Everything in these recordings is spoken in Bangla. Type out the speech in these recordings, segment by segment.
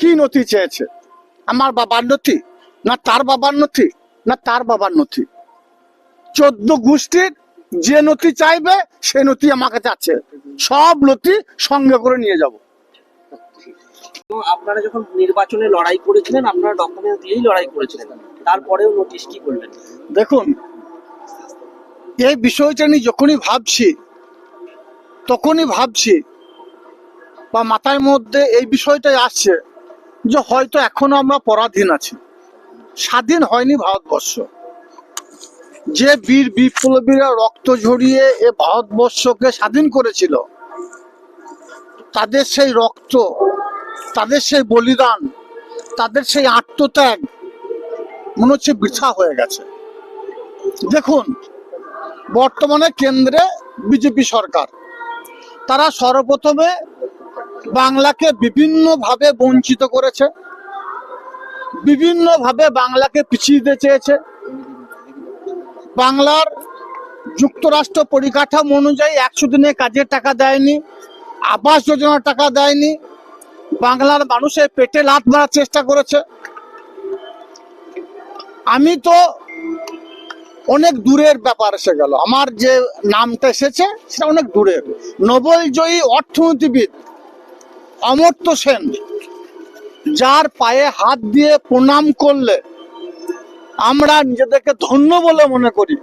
কি নথি চেয়েছে? আমার বাবার নথি না তার বাবার নথি না তার বাবার নথি। চোদ্দ গোষ্ঠীর যে নথি চাইবে সে নথি আমার কাছে আছে। সব নথি সঙ্গে করে নিয়ে যাব। আপনারা যখন নির্বাচনে লড়াই করেছিলেন আপনারা ডকুমেন্ট দিয়েই লড়াই করেছিলেন। তারপরেও নোটিশ কি করলেন? দেখুন এই বিষয়টা নিয়ে যখনই ভাবছি তখনই ভাবছি বা মাথার মধ্যে এই বিষয়টাই আসছে যে হয়তো এখনও আমরা পরাধীন আছি। স্বাধীন হয়নি ভারতবর্ষ। যে বীর বিপ্লবীরা রক্ত ঝরিয়ে এ ভারতবর্ষকে স্বাধীন করেছিল, তাদের সেই রক্ত, তাদের সেই বলিদান, তাদের সেই আত্মত্যাগ মনে হচ্ছে বৃথা হয়ে গেছে। দেখুন, বর্তমানে কেন্দ্রে বিজেপি সরকার। তারা সর্বপ্রথমে বাংলাকে বিভিন্নভাবে বঞ্চিত করেছে, বিভিন্নভাবে বাংলাকে পিছিয়ে দিতে চেয়েছে। বাংলার যুক্তরাষ্ট্র পরিকাঠামো অনুযায়ী একশো দিনে কাজের টাকা দেয়নি, আবাস যোজনার টাকা দেয়নি, বাংলার মানুষের পেটে লাত মারার চেষ্টা করেছে। আমি তো অনেক দূরের ব্যাপার এসে গেল। আমার যে নামটা এসেছে, সেটা অনেক দূরের। নোবেল জয়ী অর্থনীতিবিদ অমর্ত্য সেন, যার পায়ে হাত দিয়ে প্রণাম করলে আমরা নিজেদেরকে ধন্য বলে মনে করি।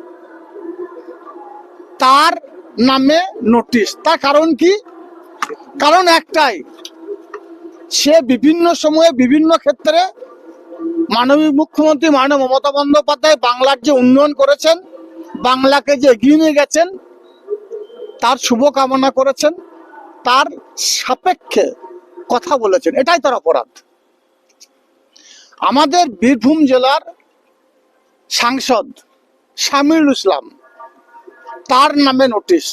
তার নামে নোটিশ। তার কারণ কি? কারণ একটাই, সে বিভিন্ন সময়ে বিভিন্ন ক্ষেত্রে মাননীয় মুখ্যমন্ত্রী মাননীয় মমতা বন্দ্যোপাধ্যায় বাংলার যে উন্নয়ন করেছেন, বাংলাকে যে এগিয়ে নিয়ে গেছেন, তার শুভ কামনা করেছেন। তার সাপেক্ষে কথা বলেছেন, এটাই তার অপরাধ। আমাদের বীরভূম জেলার সাংসদ শামিরুল ইসলাম, তার নামে নোটিশ।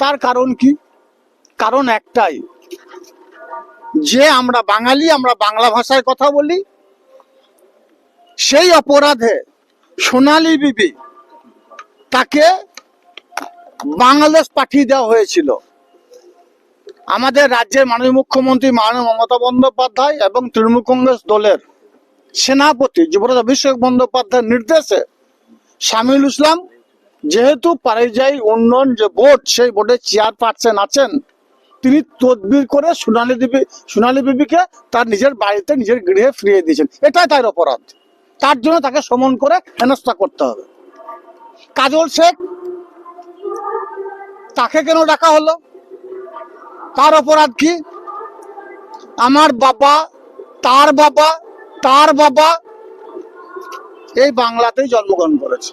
তার কারণ কি? কারণ একটাই, যে আমরা বাঙালি, আমরা বাংলা ভাষায় কথা বলি, সেই অপরাধে সোনালী বিবি তাকে বাংলাদেশ পাঠিয়ে দেওয়া হয়েছিল। আমাদের রাজ্যের মাননীয় মুখ্যমন্ত্রী মাননীয় মমতা বন্দ্যোপাধ্যায় এবং তৃণমূল কংগ্রেস দলের সেনাপতি যুবরাজ অভিষেক বন্দ্যোপাধ্যায়ের নির্দেশে শামিল ইসলাম যেহেতু পরিযায়ী উন্নয়ন যে বোর্ড, সেই বোর্ডের চেয়ারপারসন আছেন, তিনি তদবির করে সোনালী দেবী, সোনালী বিবিকে তার নিজের বাড়িতে নিজের গৃহে ফিরিয়ে দিয়েছেন। এটাই তার অপরাধ। তার জন্য তাকে সমন করে হেনস্থা করতে হবে। কাজল শেখ, তাকে কেন ডাকা হলো? তার অপরাধ কি? আমার বাবা, তার বাবা তার বাবা এই বাংলাতেই জন্মগ্রহণ করেছে।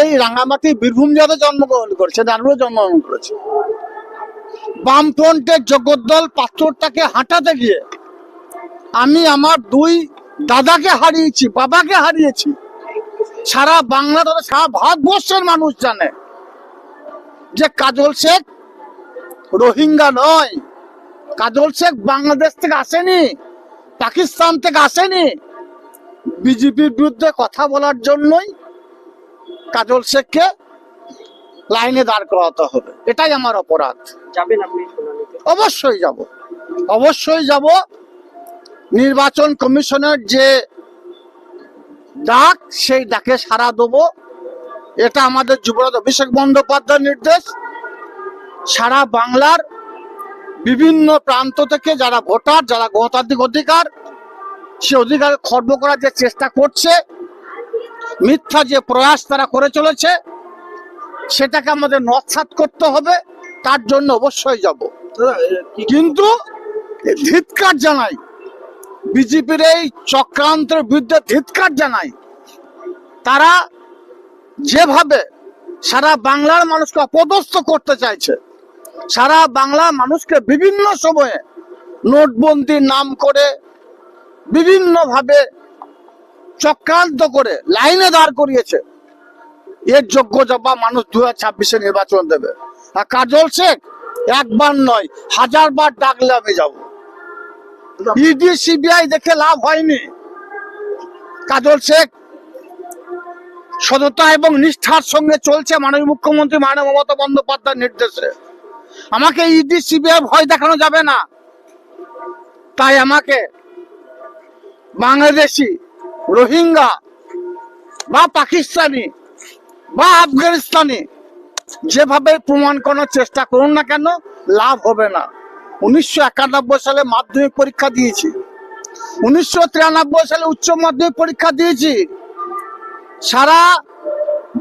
এই রাঙামাটি বীরভূম জেলাতে জন্মগ্রহণ করেছে নানুরে জন্মগ্রহণ করেছে। বামফ্রন্টের জগদ্দল পাথরটাকে হাঁটাতে গিয়ে আমি আমার দুই দাদাকে হারিয়েছি, বাবাকে হারিয়েছি। সারা বাংলা তথা সারা ভারতবর্ষের মানুষ জানে যে কাজল শেখ রোহিঙ্গা নয়। কাজল শেখ বাংলাদেশ থেকে আসেনি পাকিস্তান থেকে আসেনি। বিজেপির বিরুদ্ধে কথা বলার জন্যই কাজল শেখকে লাইনে দাঁড় করাতে হবে। এটাই আমার অপরাধ। যাবেন আপনি অবশ্যই যাব। অবশ্যই যাব। নির্বাচন কমিশনের যে ডাক সেই ডাকে সাড়া দেবো। এটা আমাদের যুবরাজ অভিষেক বন্দ্যোপাধ্যায়ের নির্দেশ। সারা বাংলার বিভিন্ন প্রান্ত থেকে যারা ভোটার, যারা গণতান্ত্রিক অধিকার, সে অধিকার খর্ব করার যে চেষ্টা করছে, মিথ্যা যে প্রয়াস তারা করে চলেছে, সেটাকে আমাদের নৎসাত করতে হবে, তার জন্য অবশ্যই যাব। কিন্তু ধিৎকার জানাই, বিজেপির এই চক্রান্তের বিরুদ্ধে ধিৎকার জানাই, তারা যেভাবে সারা বাংলার মানুষকে অপদস্থ করতে চাইছে সারা বাংলা মানুষকে বিভিন্ন সময়ে নোটবন্দির নাম করে বিভিন্নভাবে চক্রান্ত করে লাইনে দাঁড় করিয়েছে। এর যোগ্য জবাব মানুষ দু হাজার নির্বাচন দেবে। আর কাজল শেখ, একবার নয় হাজার বার ডাকলে আমি যাব। ইডি, সিবিআই দেখে লাভ হয়নি। কাজল শেখ সততা এবং নিষ্ঠার সঙ্গে চলছে মাননীয় মুখ্যমন্ত্রী মাননীয় মমতা বন্দ্যোপাধ্যায়ের নির্দেশে। আমাকে ইডি সিবিআই ভয় দেখানো যাবে না। তাই আমাকে বাংলাদেশি, রোহিঙ্গা বা পাকিস্তানি বা আফগানিস্তানি যেভাবে প্রমাণ করার চেষ্টা করুন না কেন, লাভ হবে না। উনিশশো একানব্বই সালে মাধ্যমিক পরীক্ষা দিয়েছি। উনিশশো তিরানব্বই সালে উচ্চ মাধ্যমিক পরীক্ষা দিয়েছি। সারা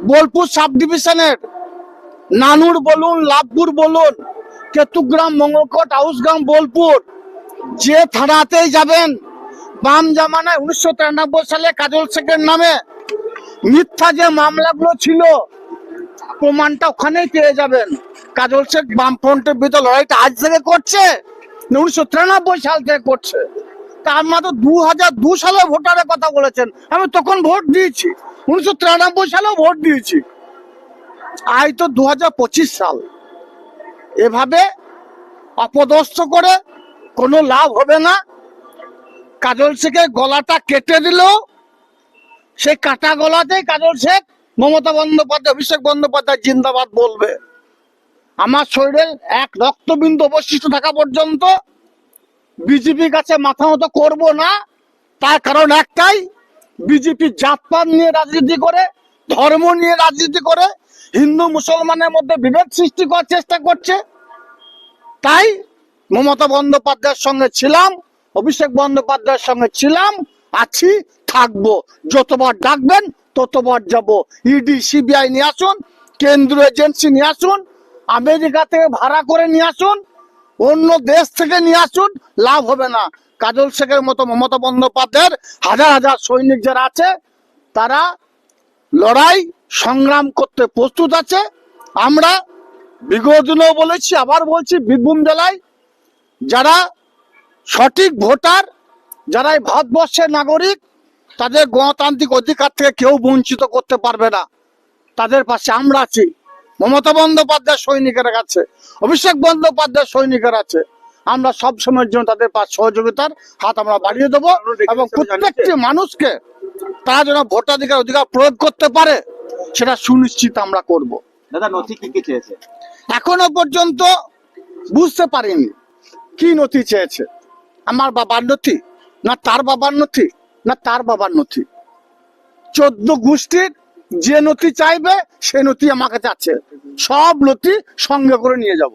বোলপুর সাব ডিভিশনের নানুর বলুন, লাভপুর বলুন কেতুগ্রাম মঙ্গলকোট আউসগ্রাম বোলপুর, যে থানাতেই যাবেন, বাম জামানায় উনিশশো তিরানব্বই সালে কাজল শেখের নামে মিথ্যা যে মামলাগুলো ছিল, প্রমাণটা ওখানেই পেয়ে যাবেন। কাজল শেখ বামফ্রন্টের বিরুদ্ধে লড়াইটা আজ থেকে করছে উনিশশো তিরানব্বই সাল থেকে করছে? তার মাত্র দু হাজার দু সালে ভোটারের কথা বলেছেন। আমি তখন ভোট দিয়েছি। উনিশশো তিরানব্বই সালেও ভোট দিয়েছি। আজ তো দু হাজার পঁচিশ সাল। এভাবে অপদস্থ করে কোনো লাভ হবে না। কাজল শেখের গলাটা কেটে দিলেও সেই কাটা গলাতেই কাজল শেখ, মমতা বন্দ্যোপাধ্যায়, অভিষেক বন্দ্যোপাধ্যায় জিন্দাবাদ বলবে। আমার শরীরের এক রক্তবিন্দু অবশিষ্ট থাকা পর্যন্ত বিজেপির কাছে মাথা মতো করব না। তার কারণ একটাই, বিজেপি জাতপাত নিয়ে রাজনীতি করে, ধর্ম নিয়ে রাজনীতি করে হিন্দু মুসলমানের মধ্যে বিভেদ সৃষ্টি করার চেষ্টা করছে। তাই মমতা বন্দ্যোপাধ্যায়ের সঙ্গে ছিলাম, অভিষেক বন্দ্যোপাধ্যায়ের সঙ্গে ছিলাম, আছি, থাকব। যতবার ডাকবেন ততবার যাব। ইডি সিবিআই নিয়ে আসুন, কেন্দ্রীয় এজেন্সি নিয়ে আসুন, আমেরিকা থেকে ভাড়া করে নিয়ে আসুন, অন্য দেশ থেকে নিয়ে আসুন, লাভ হবে না। কাজল শেখের মতো মমতা বন্দ্যোপাধ্যায়ের হাজার হাজার সৈনিক যারা আছে, তারা লড়াই সংগ্রাম করতে প্রস্তুত আছে। আমরা বিগত দিনেও বলেছি আবার বলছি বীরভূম জেলায় যারা সঠিক ভোটার যারা এই ভারতবর্ষের নাগরিক তাদের গণতান্ত্রিক অধিকার থেকে কেউ বঞ্চিত করতে পারবে না। তাদের পাশে আমরা আছি। মমতা বন্দ্যোপাধ্যায় সৈনিকের কাছে অভিষেক বন্দ্যোপাধ্যায় সৈনিকের আছে। আমরা সব সময়ের জন্য তাদের পাশ সহযোগিতার হাত আমরা বাড়িয়ে দেবো এবং প্রত্যেকটি মানুষকে তারা যেন ভোটাধিকার অধিকার প্রয়োগ করতে পারে। সেটা সুনিশ্চিত আমরা করব। দাদা নথি কি কি চেয়েছে? এখনও পর্যন্ত বুঝতে পারিনি কি নথি চেয়েছে। আমার বাবার নথি না তার বাবার নথি না তার বাবার নথি। চোদ্দ গোষ্ঠীর যে নথি চাইবে সে নথি আমার কাছে আছে। সব নথি সঙ্গে করে নিয়ে যাব।